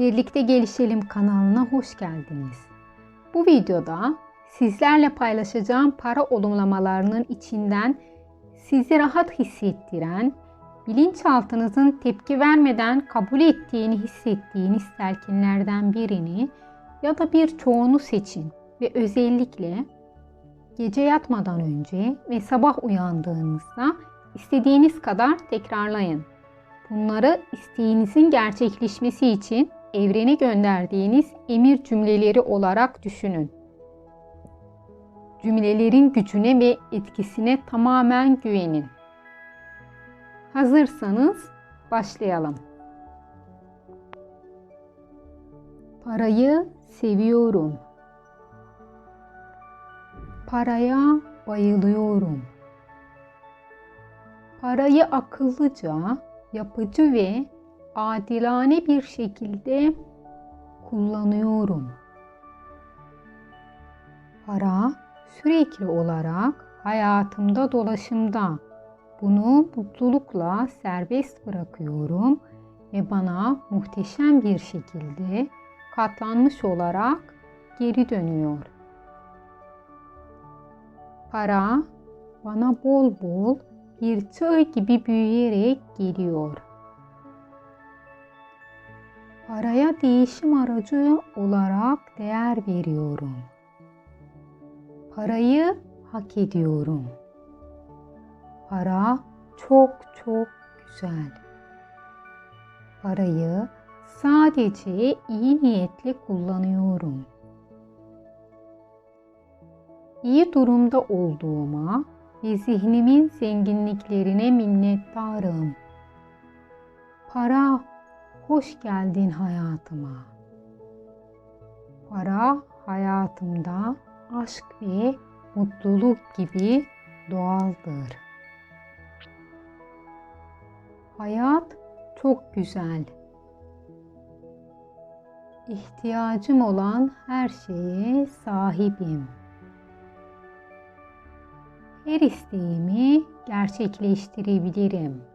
Birlikte Gelişelim kanalına hoş geldiniz. Bu videoda sizlerle paylaşacağım para olumlamalarının içinden sizi rahat hissettiren, bilinçaltınızın tepki vermeden kabul ettiğini hissettiğiniz telkinlerden birini ya da birçoğunu seçin ve özellikle gece yatmadan önce ve sabah uyandığınızda istediğiniz kadar tekrarlayın. Bunları isteğinizin gerçekleşmesi için evrene gönderdiğiniz emir cümleleri olarak düşünün. Cümlelerin gücüne ve etkisine tamamen güvenin. Hazırsanız başlayalım. Parayı seviyorum. Paraya bayılıyorum. Parayı akıllıca, yapıcı ve adilane bir şekilde kullanıyorum. Para sürekli olarak hayatımda dolaşımda. Bunu mutlulukla serbest bırakıyorum ve bana muhteşem bir şekilde katlanmış olarak geri dönüyor. Para bana bol bol bir çığ gibi büyüyerek geliyor. Değişim aracı olarak değer veriyorum. Parayı hak ediyorum. Para çok çok güzel. Parayı sadece iyi niyetle kullanıyorum. İyi durumda olduğuma ve zihnimin zenginliklerine minnettarım. Para, hoş geldin hayatıma. Para hayatımda aşk ve mutluluk gibi doğaldır. Hayat çok güzel. İhtiyacım olan her şeye sahibim her isteğimi gerçekleştirebilirim.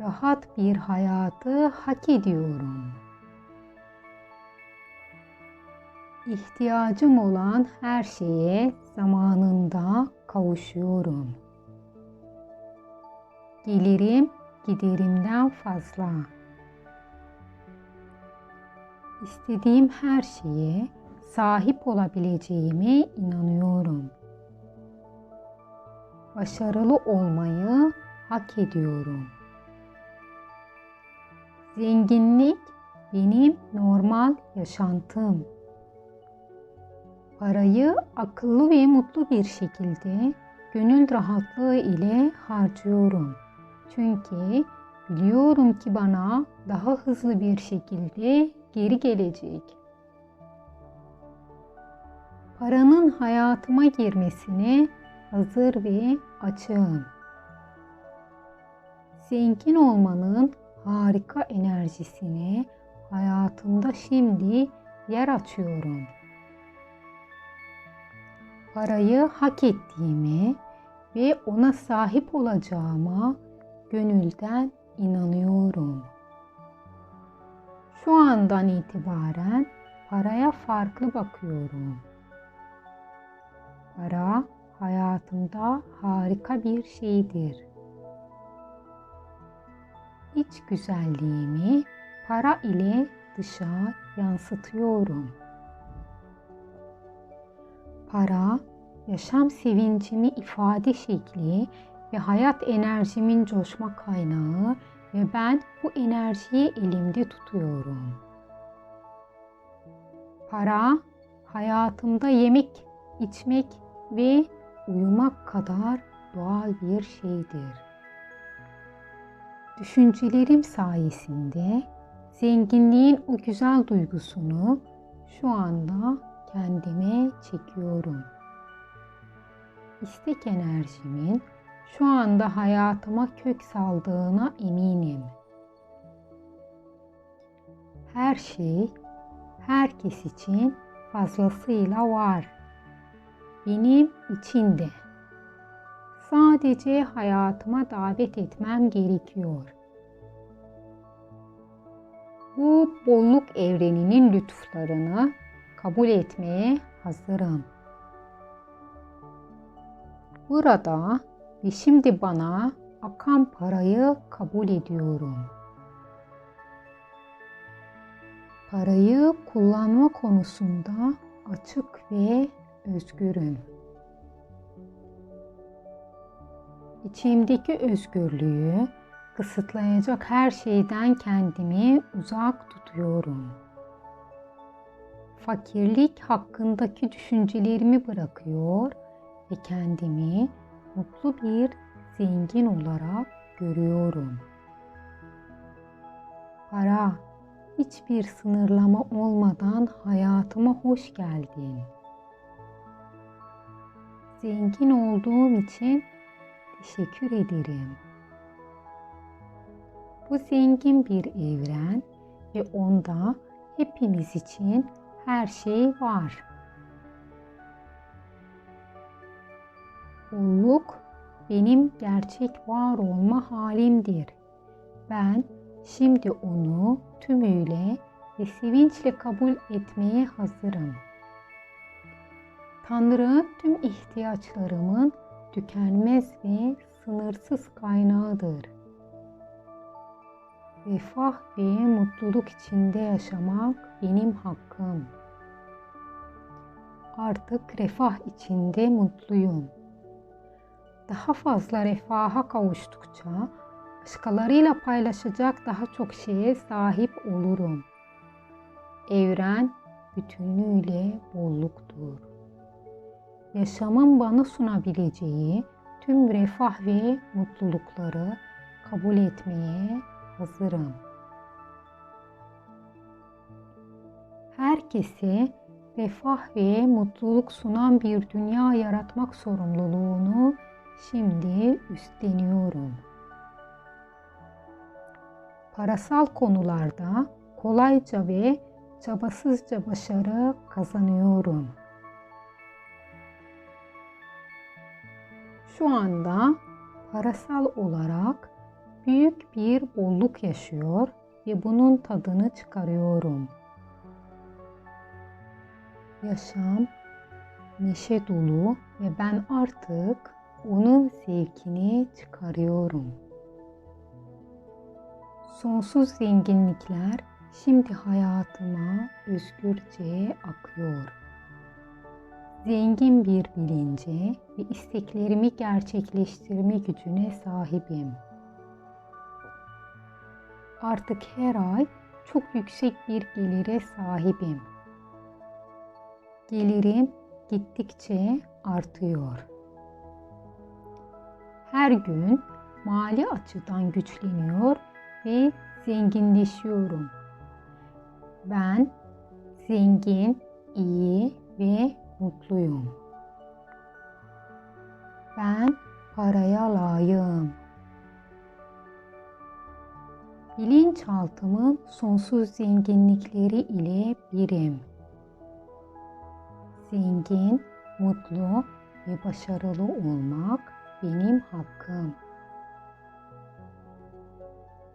Rahat bir hayatı hak ediyorum. İhtiyacım olan her şeye zamanında kavuşuyorum. Gelirim giderimden fazla. İstediğim her şeye sahip olabileceğime inanıyorum. Başarılı olmayı hak ediyorum. Zenginlik benim normal yaşantım. Parayı akıllı ve mutlu bir şekilde gönül rahatlığı ile harcıyorum. Çünkü biliyorum ki bana daha hızlı bir şekilde geri gelecek paranın hayatıma girmesine hazır ve açığım. Zengin olmanın harika enerjisine hayatımda şimdi yer açıyorum. Parayı hak ettiğimi ve ona sahip olacağıma gönülden inanıyorum. Şu andan itibaren paraya farklı bakıyorum. Para hayatımda harika bir şeydir. İç güzelliğimi para ile dışa yansıtıyorum. Para yaşam sevincimi ifade şekli ve hayat enerjimin coşma kaynağı ve ben bu enerjiyi elimde tutuyorum. Para hayatımda yemek, içmek ve uyumak kadar doğal bir şeydir. Düşüncelerim sayesinde zenginliğin o güzel duygusunu şu anda kendime çekiyorum. İstek enerjimin şu anda hayatıma kök saldığına eminim. Her şey herkes için fazlasıyla var benim içinde. Sadece hayatıma davet etmem gerekiyor. Bu bolluk evreninin lütuflarını kabul etmeye hazırım. Burada ve şimdi bana akan parayı kabul ediyorum. Parayı kullanma konusunda açık ve özgürüm. İçimdeki özgürlüğü kısıtlayacak her şeyden kendimi uzak tutuyorum. Fakirlik hakkındaki düşüncelerimi bırakıyor ve kendimi mutlu bir zengin olarak görüyorum. Para hiçbir sınırlama olmadan hayatıma hoş geldin. Zengin olduğum için teşekkür ederim. Bu zengin bir evren ve onda hepimiz için her şey var. Bolluk benim gerçek var olma halimdir. Ben şimdi onu tümüyle ve sevinçle kabul etmeye hazırım. Tanrı tüm ihtiyaçlarımın tükenmez ve sınırsız kaynağıdır. Refah ve mutluluk içinde yaşamak benim hakkım. Artık refah içinde mutluyum. Daha fazla refaha kavuştukça başkalarıyla paylaşacak daha çok şeye sahip olurum. Evren bütünüyle bolluktur. Yaşamın bana sunabileceği tüm refah ve mutlulukları kabul etmeye hazırım. Herkese refah ve mutluluk sunan bir dünya yaratmak sorumluluğunu şimdi üstleniyorum. Parasal konularda kolayca ve çabasızca başarı kazanıyorum. Şu anda parasal olarak büyük bir bolluk yaşıyor ve bunun tadını çıkarıyorum. Yaşam neşe dolu ve ben artık onun zevkini çıkarıyorum. Sonsuz zenginlikler şimdi hayatıma özgürce akıyor. Zengin bir bilince ve isteklerimi gerçekleştirme gücüne sahibim. Artık her ay çok yüksek bir gelire sahibim. Gelirim gittikçe artıyor. Her gün mali açıdan güçleniyor ve zenginleşiyorum. Ben zengin, iyi ve mutluyum. Ben paraya layığım. Bilinçaltımın sonsuz zenginlikleri ile birim. Zengin, mutlu ve başarılı olmak benim hakkım.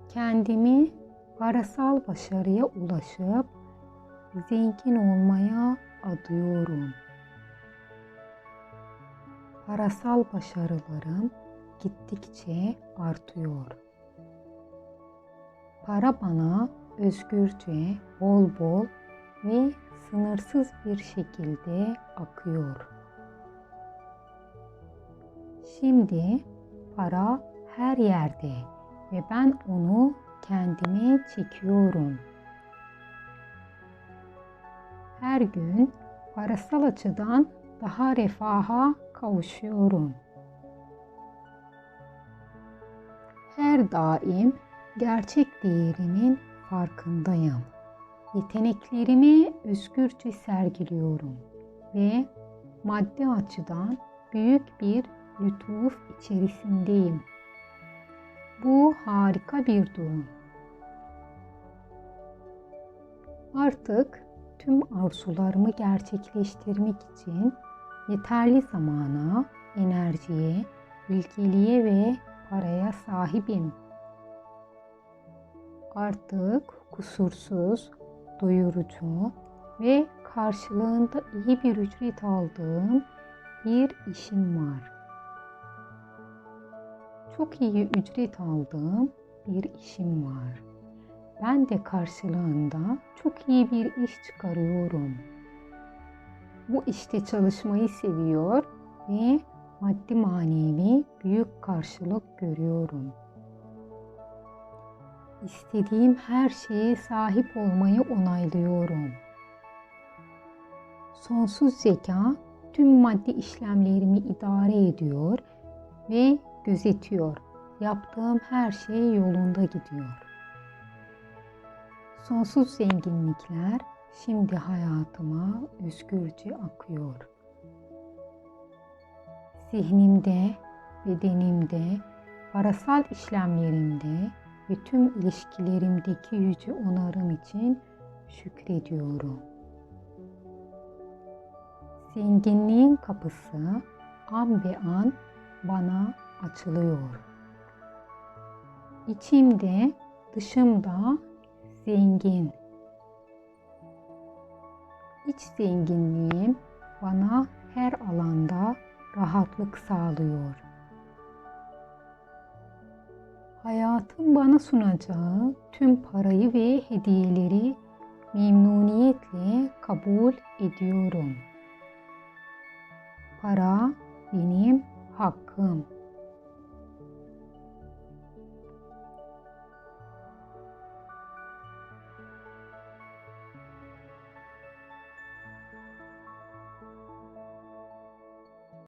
Kendimi parasal başarıya ulaşıp zengin olmaya adıyorum. Parasal başarılarım gittikçe artıyor. Para bana özgürce, bol bol ve sınırsız bir şekilde akıyor. Şimdi para her yerde ve ben onu kendime çekiyorum. Her gün parasal açıdan daha refaha kavuşuyorum. Her daim gerçek değerimin farkındayım. Yeteneklerimi özgürce sergiliyorum ve maddi açıdan büyük bir lütuf içerisindeyim. Bu harika bir durum. Artık tüm arzularımı gerçekleştirmek için yeterli zamana, enerjiye, bilgeliğe ve paraya sahibim. artık kusursuz, doyurucu ve karşılığında iyi bir ücret aldığım bir işim var. Çok iyi ücret aldığım bir işim var. Ben de karşılığında çok iyi bir iş çıkarıyorum. Bu işte çalışmayı seviyor ve maddi manevi büyük karşılık görüyorum. İstediğim her şeye sahip olmayı onaylıyorum. Sonsuz zeka tüm maddi işlemlerimi idare ediyor ve gözetiyor. Yaptığım her şey yolunda gidiyor. Sonsuz zenginlikler şimdi hayatıma özgürce akıyor. Zihnimde, bedenimde, parasal işlemlerimde ve tüm ilişkilerimdeki yüce onarım için şükrediyorum. Zenginliğin kapısı an be an bana açılıyor. İçimde, dışımda zengin. İç zenginliğim bana her alanda rahatlık sağlıyor. Hayatın bana sunacağı tüm parayı ve hediyeleri memnuniyetle kabul ediyorum. Para benim hakkım.